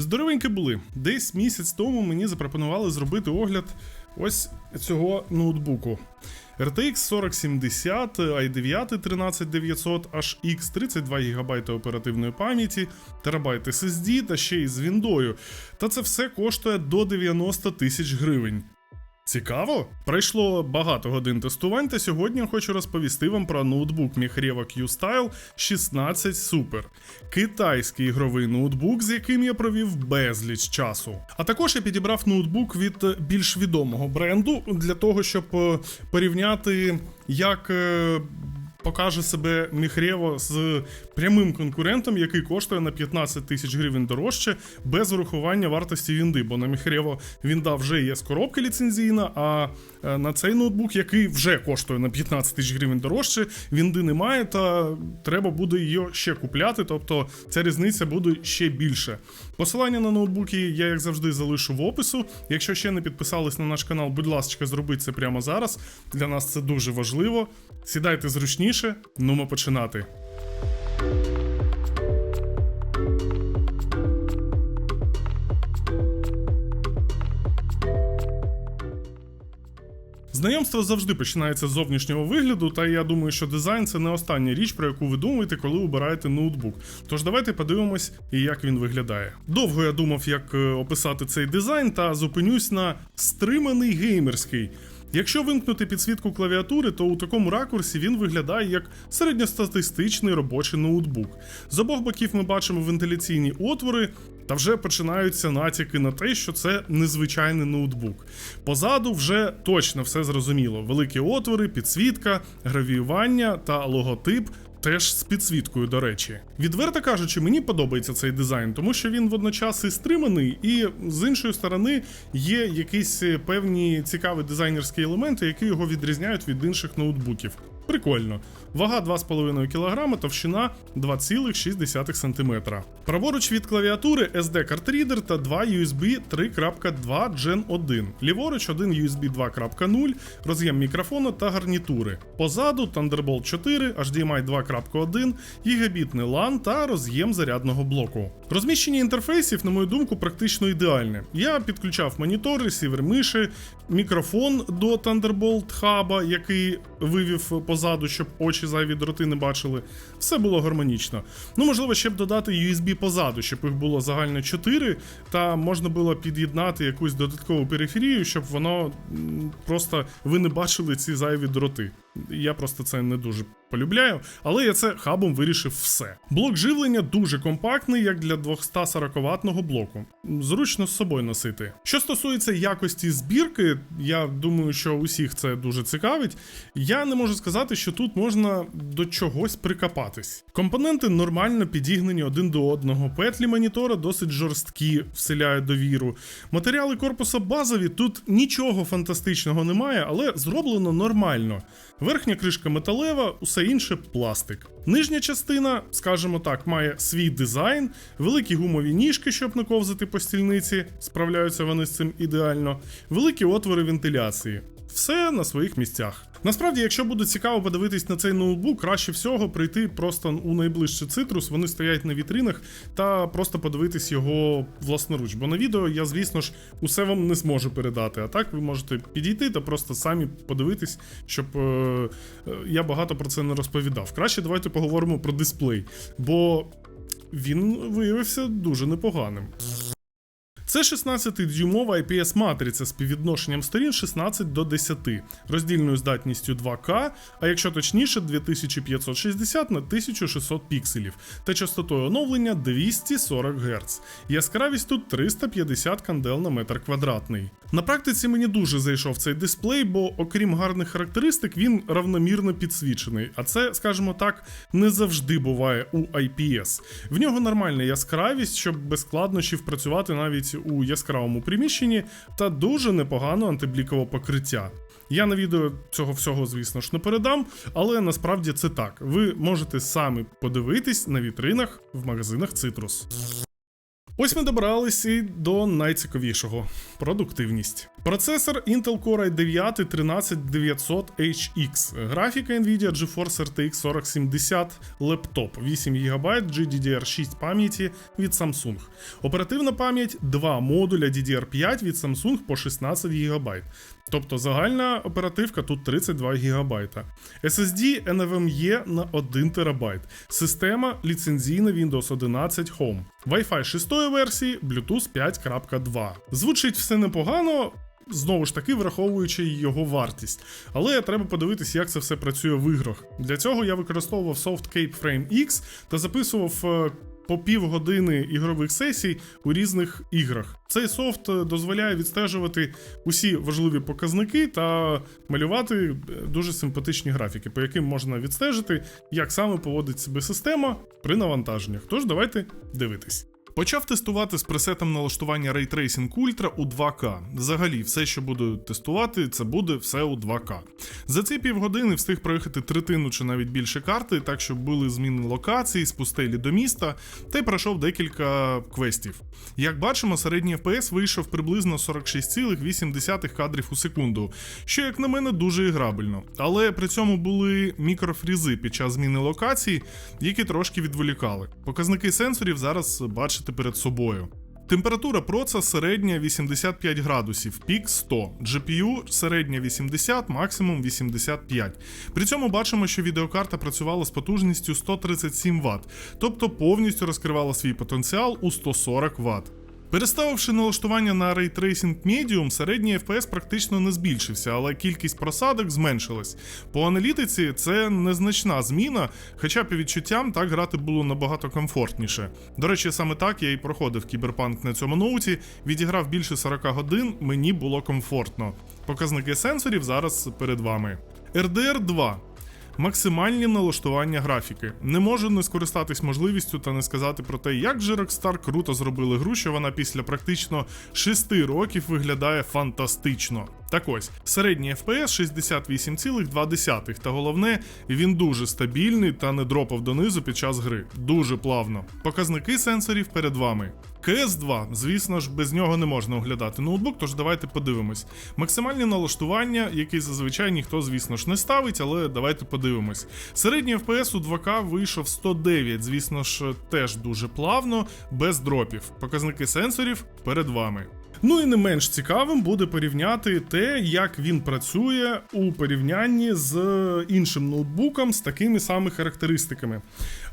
Здоровенькі були. Десь місяць тому мені запропонували зробити огляд ось цього ноутбуку. RTX 4070, i9 13900 HX, 32 ГБ оперативної пам'яті, терабайт SSD та ще й з віндою. Та це все коштує до 90 тисяч гривень. Цікаво? Пройшло багато годин тестувань, та сьогодні я хочу розповісти вам про ноутбук Mihreva Q-Style 16 Super. Китайський ігровий ноутбук, з яким я провів безліч часу. А також я підібрав ноутбук від е, більш відомого бренду для того, щоб е, порівняти, як. Покаже себе Міхрево з прямим конкурентом, який коштує на 15 тисяч гривень дорожче, без урахування вартості вінди. Бо на Міхрево вінда вже є з коробки ліцензійна, а е, на цей ноутбук, який вже коштує на 15 тисяч гривень дорожче, вінди немає, та треба буде її ще купляти. Тобто ця різниця буде ще більше. Посилання на ноутбуки я, як завжди, залишу в опису. Якщо ще не підписались на наш канал, будь ласка, зробіть це прямо зараз. Для нас це дуже важливо. Сідайте зручніше, нумо починати. Знайомство завжди починається з зовнішнього вигляду, та я думаю, що дизайн це не остання річ, про яку ви думаєте, коли обираєте ноутбук. Тож давайте подивимось, як він виглядає. Довго я думав, як е, описати цей дизайн, та зупинюсь на стриманий геймерський. Якщо вимкнути підсвітку клавіатури, то у такому ракурсі він виглядає як середньостатистичний робочий ноутбук. З обох боків ми бачимо вентиляційні отвори, та вже починаються натяки на те, що це незвичайний ноутбук. Позаду вже точно все зрозуміло: великі отвори, підсвітка, гравіювання та логотип. Теж з підсвіткою, до речі. Відверто кажучи, мені подобається цей дизайн, тому що він водночас і стриманий, і з іншої сторони є якісь е, певні цікаві дизайнерські елементи, які його відрізняють від інших ноутбуків. Прикольно. Вага 2,5 кг, товщина 2,6 см. Праворуч від клавіатури SD картрідер та 2 USB 3.2 Gen 1. Ліворуч один USB 2.0, роз'єм мікрофону та гарнітури. Позаду Thunderbolt 4, HDMI 2.1, гігабітний LAN та роз'єм зарядного блоку. Розміщення інтерфейсів, на мою думку, практично ідеальне. Я підключав монітор, ресівер миші, мікрофон до Thunderbolt хаба, який вивів позаду, щоб очі зайві дроти не бачили. Все було гармонічно. Ну, можливо, ще б додати USB позаду, щоб їх було загально 4, та можна було під'єднати якусь додаткову периферію, щоб воно просто ви не бачили ці зайві дроти. Я просто це не дуже полюбляю, але я це хабом вирішив все. Блок живлення дуже компактний, як для 240 ваттного блоку. Зручно з собою носити. Що стосується якості збірки, я думаю, що усіх це дуже цікавить. Я не можу сказати, що тут можна до чогось прикопатись. Компоненти нормально підігнані один до одного. Петлі монітора досить жорсткі, вселяють довіру. Матеріали корпуса базові, тут нічого фантастичного немає, але зроблено нормально. Верхня кришка металева, усе інше пластик. Нижня частина, скажімо так, має свій дизайн, великі гумові ніжки, щоб не ковзати по стільниці, справляються вони з цим ідеально, великі отвори вентиляції. Все на своїх місцях. Насправді, якщо буде цікаво подивитись на цей ноутбук, краще всього прийти просто у найближчий цитрус, вони стоять на вітринах, та просто подивитись його власноруч. Бо на відео я, звісно ж, усе вам не зможу передати. А так ви можете підійти та просто самі подивитись, щоб е, е, я багато про це не розповідав. Краще давайте поговоримо про дисплей, бо він виявився дуже непоганим. Це 16-дюймова IPS матриця з співвідношенням сторін 16 до 10, роздільною здатністю 2К, а якщо точніше, 2560 на 1600 пікселів та частотою оновлення 240 Гц. Яскравість тут 350 кандел на метр квадратний. На практиці мені дуже зайшов цей дисплей, бо окрім гарних характеристик, він равномірно підсвічений. А це, скажімо так, не завжди буває у IPS. В нього нормальна яскравість, щоб без складнощів працювати навіть у яскравому приміщенні, та дуже непогано антиблікове покриття. Я на відео цього всього, звісно ж, не передам, але насправді це так. Ви можете самі подивитись на вітринах в магазинах Citrus. Ось ми добрались і до найцікавішого продуктивність. Процесор Intel Core i9 13900HX, графіка Nvidia GeForce RTX 4070, лептоп 8 ГБ GDDR6 пам'яті від Samsung. Оперативна пам'ять 2 модуля DDR5 від Samsung по 16 ГБ. Тобто загальна оперативка тут 32 ГБ. SSD NVMe на 1 ТБ. Система ліцензійна Windows 11 Home. Wi-Fi 6 версії, Bluetooth 5.2. Звучить все непогано. Знову ж таки, враховуючи його вартість. Але треба подивитись, як це все працює в іграх. Для цього я використовував софт Cape Frame X та записував е, по півгодини ігрових сесій у різних іграх. Цей софт е, дозволяє відстежувати усі важливі показники та малювати е, дуже симпатичні графіки, по яким можна відстежити, як саме поводить себе система при навантаженнях. Тож давайте дивитись. Почав тестувати з пресетом налаштування Ray Tracing Ultra у 2К. Взагалі, все, що буду тестувати, це буде все у 2К. За ці півгодини встиг проїхати третину чи навіть більше карти, так щоб були зміни локацій з пустелі до міста, та й пройшов декілька квестів. Як бачимо, середній FPS вийшов приблизно 46,8 кадрів у секунду, що, як на мене, дуже іграбельно. Але при цьому були мікрофрізи під час зміни локацій, які трошки відволікали. Показники сенсорів зараз бачите перед собою. Температура проца середня 85 градусів, пік 100, GPU середня 80, максимум 85. При цьому бачимо, що відеокарта працювала з потужністю 137 Вт, тобто повністю розкривала свій потенціал у 140 Вт. Переставивши налаштування на Ray Tracing Medium, середній FPS практично не збільшився, але кількість просадок зменшилась. По аналітиці це незначна зміна, хоча по відчуттям так грати було набагато комфортніше. До речі, саме так я і проходив кіберпанк на цьому ноуті, відіграв більше 40 годин, мені було комфортно. Показники сенсорів зараз перед вами. RDR 2. Максимальні налаштування графіки. Не можу не скористатись можливістю та не сказати про те, як же Rockstar круто зробили гру, що вона після практично 6 років виглядає фантастично. Так ось, середній FPS 68,2, та головне, він дуже стабільний та не дропав донизу під час гри. Дуже плавно. Показники сенсорів перед вами. CS2, звісно ж, без нього не можна оглядати ноутбук, тож давайте подивимось. Максимальні налаштування, які зазвичай ніхто, звісно ж, не ставить, але давайте подивимось. Середній FPS у 2К вийшов 109, звісно ж, теж дуже плавно, без дропів. Показники сенсорів перед вами. Ну і не менш цікавим буде порівняти те, як він працює у порівнянні з іншим ноутбуком з такими самими характеристиками.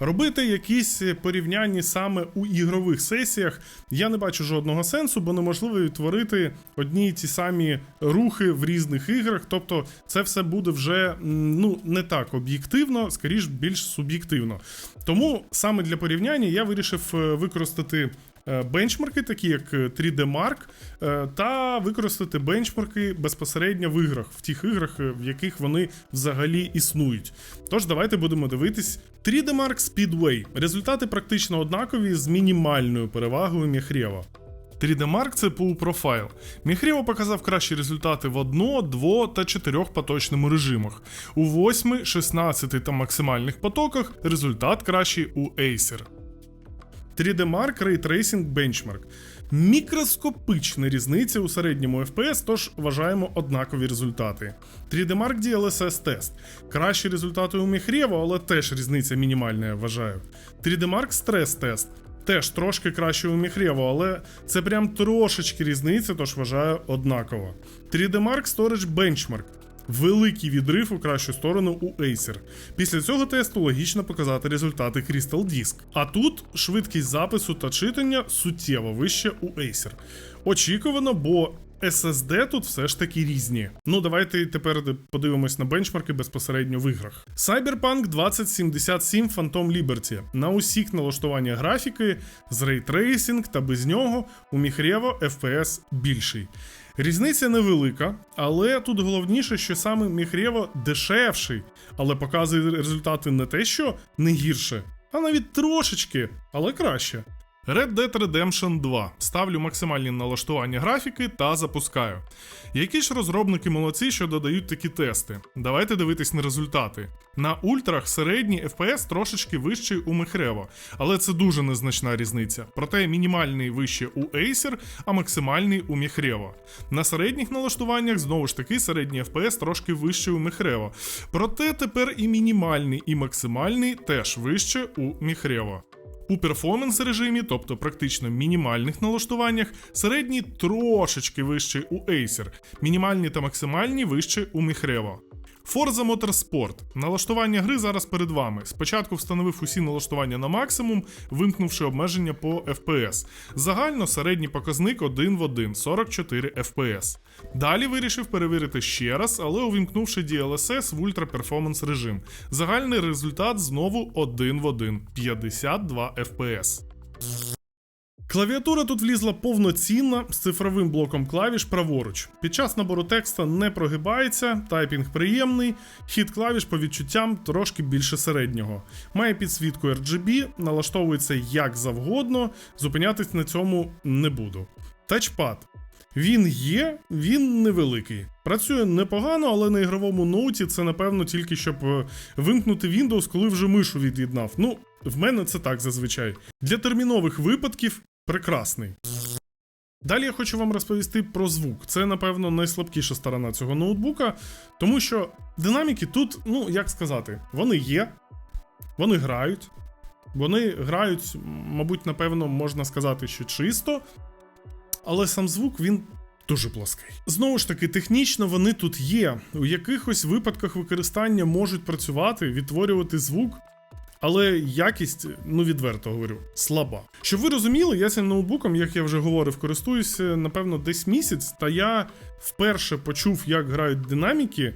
Робити якісь порівняння саме у ігрових сесіях я не бачу жодного сенсу, бо неможливо відтворити одні й ті самі рухи в різних іграх. Тобто це все буде вже ну не так об'єктивно, скоріш більш суб'єктивно. Тому саме для порівняння я вирішив е, використати бенчмарки, такі як е, 3D Mark, е, та використати бенчмарки безпосередньо в іграх, в тих іграх, е, в яких вони взагалі існують. Тож давайте будемо дивитись 3D Mark Speedway. Результати практично однакові з мінімальною перевагою Міхрєва. 3D Mark це PU Profile. Міхрєво показав кращі результати в 1, 2 та 4 поточному режимах. У 8, 16 та максимальних потоках результат кращий у Acer. 3D Mark Ray Tracing Benchmark. Мікроскопична різниця у середньому FPS, тож вважаємо однакові результати. 3D Mark DLSS тест. Кращі результати у Міхрєво, але теж різниця мінімальна, я вважаю. 3D Mark стрес тест. Теж трошки краще у Міхрєво, але це прям трошечки різниця, тож вважаю однаково. 3D Mark Storage Benchmark. Великий відрив у кращу сторону у Acer. Після цього тесту логічно показати результати Crystal Disk. А тут швидкість запису та читання суттєво вища у Acer. Очікувано, бо SSD тут все ж таки різні. Ну давайте тепер подивимось на бенчмарки безпосередньо в іграх. Cyberpunk 2077 Phantom Liberty. На усіх налаштування графіки з рейтрейсинг та без нього у Міхрєво FPS більший. Різниця невелика, але тут головніше, що саме Міхрєво дешевший, але показує результати не те, що не гірше, а навіть трошечки, але краще. Red Dead Redemption 2. Ставлю максимальні налаштування графіки та запускаю. Які ж розробники молодці, що додають такі тести? Давайте дивитись на результати. На ультрах середній FPS трошечки вищий у Мехрево, але це дуже незначна різниця. Проте мінімальний вище у Acer, а максимальний у Мехрево. На середніх налаштуваннях знову ж таки середній FPS трошки вищий у Мехрево. Проте тепер і мінімальний, і максимальний теж вище у Мехрево. У перформанс режимі, тобто практично мінімальних налаштуваннях, середні трошечки вищий у Acer, мінімальні та максимальні вищі у Міхрево. Forza Motorsport. Налаштування гри зараз перед вами. Спочатку встановив усі налаштування на максимум, вимкнувши обмеження по FPS. Загально середній показник 1 в 1 44 FPS. Далі вирішив перевірити ще раз, але увімкнувши DLSS в Ultra Performance режим. Загальний результат знову 1 в 1 52 FPS. Клавіатура тут влізла повноцінна з цифровим блоком клавіш праворуч. Під час набору текста не прогибається, тайпінг приємний, хід клавіш по відчуттям трошки більше середнього. Має підсвітку RGB, налаштовується як завгодно, зупинятись на цьому не буду. Тачпад. Він є, він невеликий. Працює непогано, але на ігровому ноуті це напевно тільки щоб е, вимкнути Windows, коли вже мишу від'єднав. Ну, в мене це так зазвичай. Для термінових випадків прекрасний. Далі я хочу вам розповісти про звук. Це, напевно, найслабкіша сторона цього ноутбука, тому що динаміки тут, ну як сказати, вони є, вони грають. Вони грають, мабуть, напевно, можна сказати, що чисто, але сам звук він дуже плоский. Знову ж таки, технічно вони тут є. У якихось випадках використання можуть працювати, відтворювати звук. Але якість, ну відверто говорю, слаба. Щоб ви розуміли, я цим ноутбуком, як я вже говорив, користуюся, напевно, десь місяць, та я вперше почув, як грають динаміки,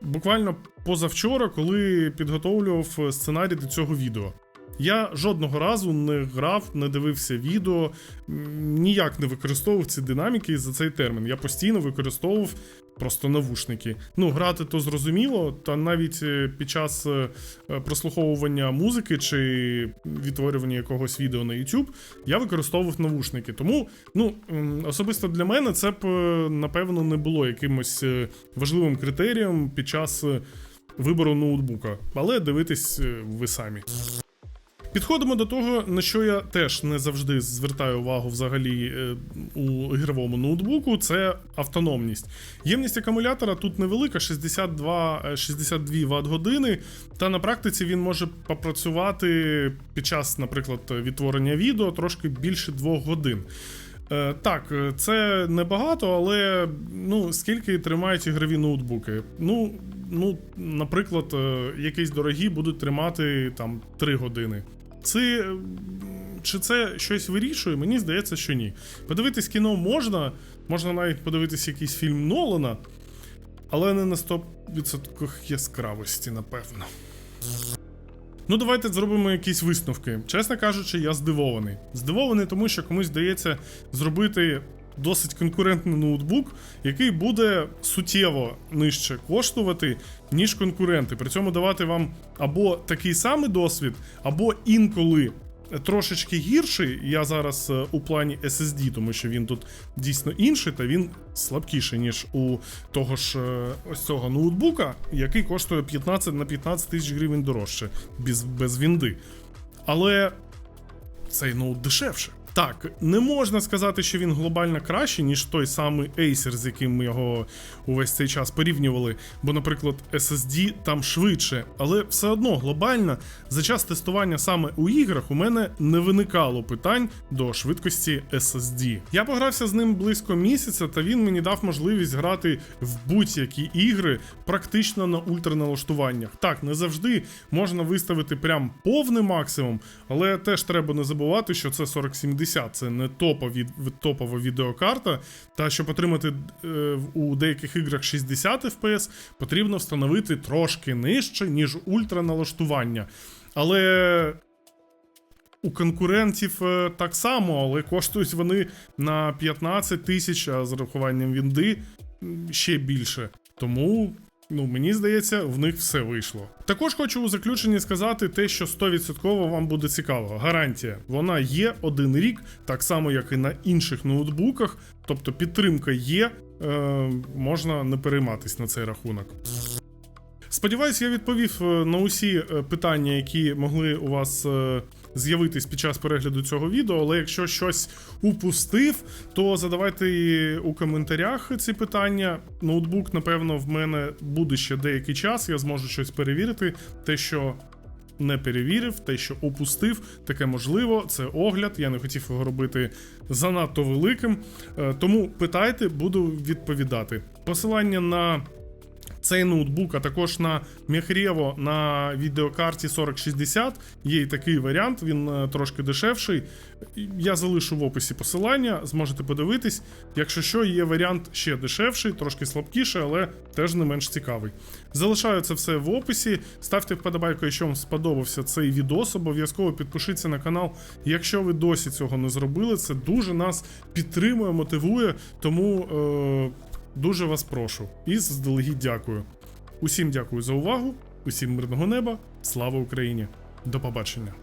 буквально позавчора, коли підготовлював сценарій до цього відео. Я жодного разу не грав, не дивився відео, ніяк не використовував ці динаміки за цей термін. Я постійно використовував просто навушники. Ну, грати то зрозуміло, та навіть е, під час е, е, прослуховування музики чи відтворювання якогось відео на YouTube я використовував навушники. Тому, ну, особисто для мене це б, напевно, не було якимось важливим критерієм під час вибору ноутбука. Але дивитись ви самі. Підходимо до того, на що я теж не завжди звертаю увагу взагалі е, у ігровому ноутбуку, це автономність. Ємність акумулятора тут невелика, 62, е, 62 Вт години, та на практиці він може попрацювати під час, наприклад, відтворення відео трошки більше 2 годин. Е, Так, е, це небагато, але ну, скільки тримають ігрові ноутбуки? Ну, ну, наприклад, якісь дорогі будуть тримати там 3 години. Це, чи це щось вирішує? Мені здається, що ні. Подивитись кіно можна, можна навіть подивитись якийсь фільм Нолана, але не на 100% яскравості, напевно. Ну, давайте зробимо якісь висновки. Чесно кажучи, я здивований. Здивований, тому що комусь здається зробити досить конкурентний ноутбук, який буде суттєво нижче коштувати, ніж конкуренти. При цьому давати вам або такий самий досвід, або інколи. Трошечки гірший, я зараз е, у плані SSD, тому що він тут дійсно інший, та він слабкіший, ніж у того ж е, ось цього ноутбука, який коштує 15 на 15 тисяч гривень дорожче, без, без вінди. Але цей ноут дешевше. Так, не можна сказати, що він глобально кращий, ніж той самий Acer, з яким ми його увесь цей час порівнювали. Бо, наприклад, SSD там швидше, але все одно глобально за час тестування саме у іграх у мене не виникало питань до швидкості SSD. Я погрався з ним близько місяця, та він мені дав можливість грати в будь-які ігри практично на ультраналаштуваннях. Так, не завжди можна виставити прям повний максимум, але теж треба не забувати, що це 4070, це не топові, топова відеокарта. Та щоб отримати е, у деяких іграх 60 FPS, потрібно встановити трошки нижче, ніж ультраналаштування. Але у конкурентів е, так само, але коштують вони на 15 тисяч, а з рахуванням вінди ще більше. Тому Ну, мені здається, в них все вийшло. Також хочу у заключенні сказати те, що 100% вам буде цікаво. Гарантія, вона є один рік, так само як і на інших ноутбуках. Тобто підтримка є, е, можна не перейматись на цей рахунок. Сподіваюсь, я відповів е, на усі е, питання, які могли у вас е, з'явитись під час перегляду цього відео. Але якщо щось упустив, то задавайте у коментарях ці питання. Ноутбук, напевно, в мене буде ще деякий час. Я зможу щось перевірити. Те, що не перевірив, те, що опустив, таке можливо. Це огляд. Я не хотів його робити занадто великим. Е, Тому питайте, буду відповідати. Посилання на цей ноутбук, а також на Мехрево на відеокарті 4060. Є і такий варіант, він е, трошки дешевший. Я залишу в описі посилання, зможете подивитись. Якщо що, є варіант ще дешевший, трошки слабкіший, але теж не менш цікавий. Залишаю це все в описі. Ставте вподобайку, якщо вам сподобався цей відос. Обов'язково підпишіться на канал, якщо ви досі цього не зробили. Це дуже нас підтримує, мотивує. Тому. Е- Дуже вас прошу і заздалегідь дякую. Усім дякую за увагу, усім мирного неба, слава Україні! До побачення!